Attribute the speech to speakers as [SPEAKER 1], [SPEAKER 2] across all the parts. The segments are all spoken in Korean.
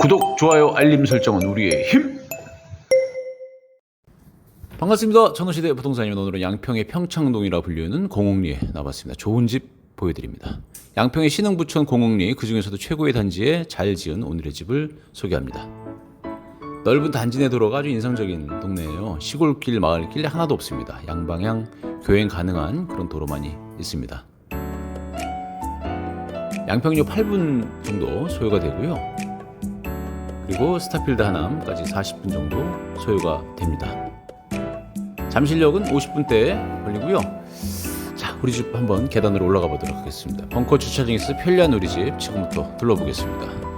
[SPEAKER 1] 구독, 좋아요, 알림 설정은 우리의 힘. 반갑습니다. 전호시대 부동산님 오늘은 양평의 평창동이라 불리는 공옥리에 나왔습니다. 좋은 집 보여드립니다. 양평의 신흥부천 공옥리 그 중에서도 최고의 단지에 잘 지은 오늘의 집을 소개합니다. 넓은 단지 내 도로가 아주 인상적인 동네예요. 시골길, 마을길 하나도 없습니다. 양방향 교행 가능한 그런 도로만이 있습니다. 양평역 8분 정도 소요가 되고요. 그리고 스타필드 하남까지 40분 정도 소요가 됩니다. 잠실역은 50분대 걸리고요. 자, 우리 집 한번 계단으로 올라가 보도록 하겠습니다. 벙커 주차장에 있어 편리한 우리 집 지금부터 둘러보겠습니다.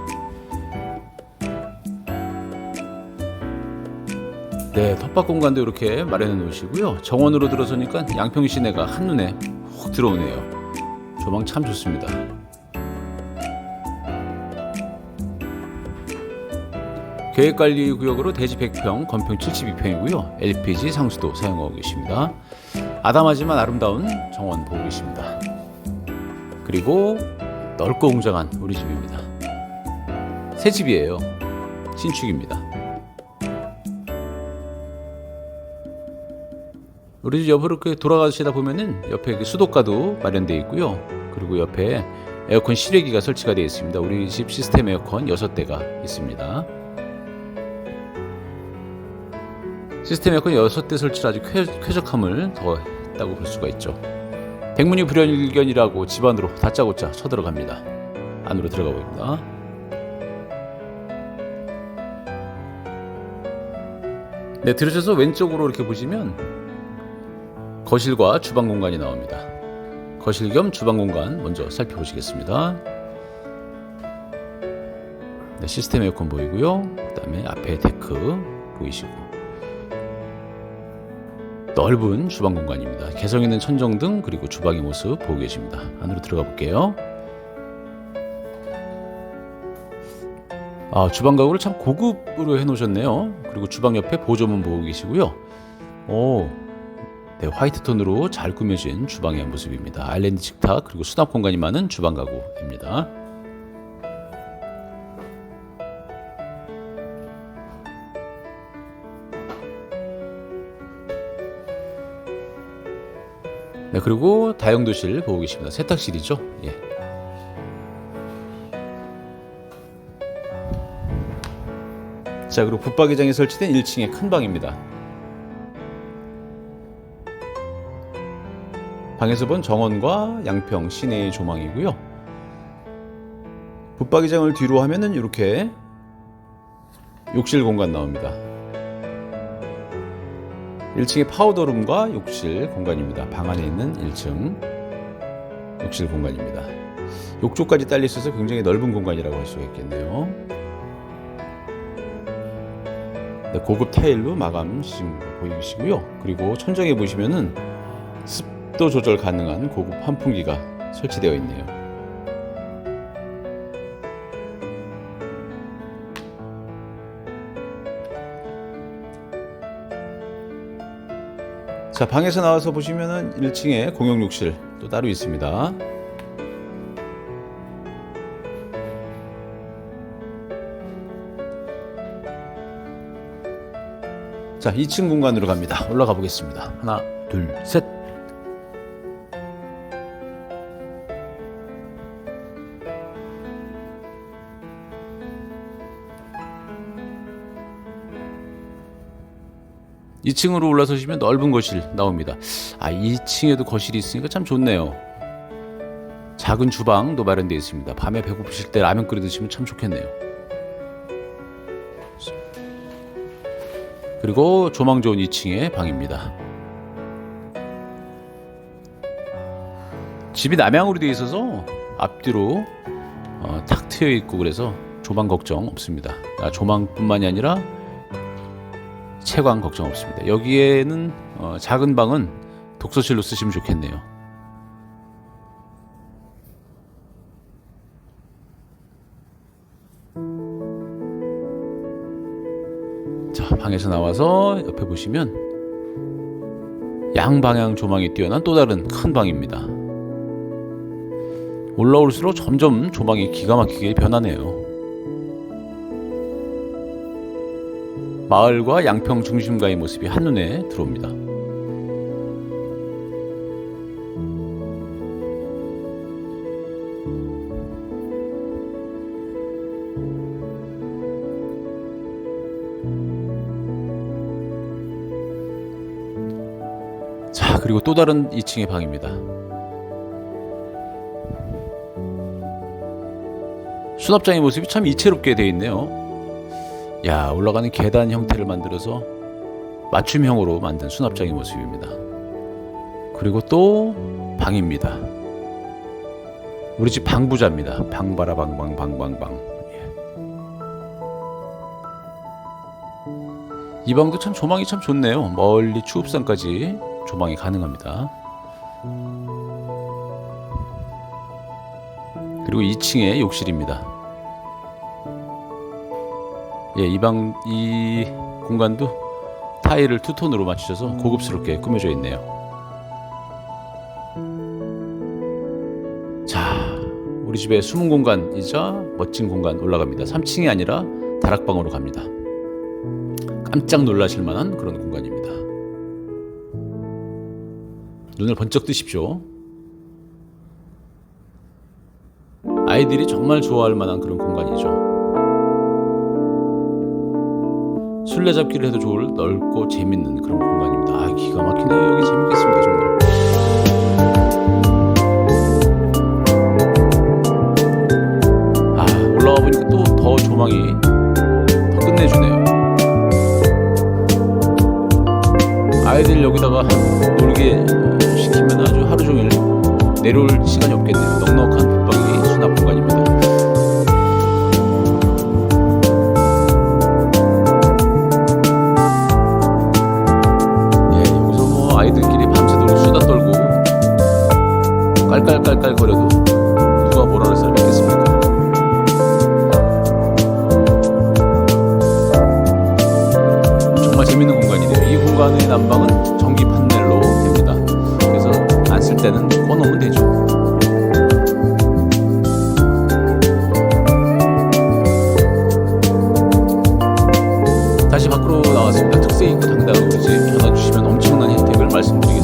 [SPEAKER 1] 네, 텃밭 공간도 이렇게 마련해 놓으시고요. 정원으로 들어서니까 양평 시내가 한눈에 훅 들어오네요. 조망 참 좋습니다. 계획관리구역으로 대지 100평, 건평 72평이고요. LPG 상수도 사용하고 계십니다. 아담하지만 아름다운 정원 보고 계십니다. 그리고 넓고 웅장한 우리 집입니다. 새 집이에요. 신축입니다. 우리 집 옆으로 이렇게 돌아가시다 보면은 옆에 그 수도가도 마련되어 있고요. 그리고 옆에 에어컨 실외기가 설치가 되어 있습니다. 우리 집 시스템 에어컨 6대가 있습니다. 시스템 에어컨 6대 설치를 아주 쾌, 쾌적함을 더했다고 볼 수가 있죠. 백문이 불여일견이라고 집안으로 다짜고짜 쳐들어갑니다. 안으로 들어가 봅니다. 네, 들으셔서 왼쪽으로 이렇게 보시면 거실과 주방 공간이 나옵니다. 거실 겸 주방 공간 먼저 살펴보시겠습니다. 네, 시스템 에어컨 보이고요. 그다음에 앞에 데크 보이시고 넓은 주방 공간입니다. 개성 있는 천정등 그리고 주방의 모습 보고 계십니다. 안으로 들어가 볼게요. 아, 주방 가구를 참 고급으로 해놓으셨네요. 그리고 주방 옆에 보조문 보고 계시고요. 오, 네, 화이트 톤으로 잘 꾸며진 주방의 모습입니다. 아일랜드 식탁 그리고 수납 공간이 많은 주방 가구입니다. 네, 그리고 다용도실 보고 계십니다. 세탁실이죠. 예. 자, 그리고 붙박이장이 설치된 1층의 큰 방입니다. 방에서 본 정원과 양평 시내의 조망이고요. 붙박이장을 뒤로 하면은 이렇게 욕실 공간 나옵니다. 1층에 파우더룸과 욕실 공간입니다. 방 안에 있는 1층 욕실 공간입니다. 욕조까지 딸려 있어서 굉장히 넓은 공간이라고 할 수가 있겠네요. 네, 고급 타일로 마감 신 보이시고요. 그리고 천정에 보시면은 습도 조절 가능한 고급 환풍기가 설치되어 있네요. 자, 방에서 나와서 보시면은 1층에 공용 욕실 또 따로 있습니다. 자, 2층 공간으로 갑니다. 올라가 보겠습니다. 하나, 둘, 셋. 이층으로 올라서시면 넓은 거실 나옵니다. 아, 2층에도 거실이 있으니까 참 좋네요. 작은 주방도 마련되어 있습니다. 밤에 배고프실 때 라면 끓여 드시면 참 좋겠네요. 그리고 조망 좋은 2층의 방입니다. 집이 남향으로 되어 있어서 앞뒤로 어, 탁 트여 있고 그래서 조망 걱정 없습니다. 아, 조망뿐만이 아니라 채광 걱정 없습니다. 여기에는 어, 작은 방은 독서실로 쓰시면 좋겠네요. 자, 방에서 나와서 옆에 보시면 양방향 조망이 뛰어난 또 다른 큰 방입니다. 올라올수록 점점 조망이 기가 막히게 변하네요. 마을과 양평 중심가의 모습이 한눈에 들어옵니다. 자, 그리고 또 다른 2층의 방입니다. 수납장의 모습이 참 이채롭게 되어 있네요. 야, 올라가는 계단 형태를 만들어서 맞춤형으로 만든 수납장의 모습입니다. 그리고 또 방입니다. 우리 집 방부자입니다. 방바라 방방 방방방. 예. 이 방도 참 조망이 참 좋네요. 멀리 추읍산까지 조망이 가능합니다. 그리고 2층에 욕실입니다. 예, 이 방, 이 공간도 타일을 투톤으로 맞추셔서 고급스럽게 꾸며져 있네요. 자, 우리 집의 숨은 공간이자 멋진 공간 올라갑니다. 3층이 아니라 다락방으로 갑니다. 깜짝 놀라실 만한 그런 공간입니다. 눈을 번쩍 뜨십시오. 아이들이 정말 좋아할 만한 그런 공간이죠. 술래잡기를 해도 좋을 넓고 재밌는 그런 공간입니다. 아, 기가 막히네요. 여기 재밌겠습니다, 정말. 아, 올라와 보니까 또 더 조망이 더 끝내주네요. 아이들 여기다가 놀게 시키면 아주 하루 종일 내려올 시간이 없 깔깔깔깔 거려도 누가 뭐라 할 사람이 있겠습니까? 정말 재밌는 공간이네요. 이 공간의 난방은 전기 판넬로 됩니다. 그래서 안 쓸 때는 꺼놓으면 되죠. 다시 밖으로 나왔습니다. 특색 있고 당당한 우리 집 전화 주시면 엄청난 혜택을 말씀드리겠습니다.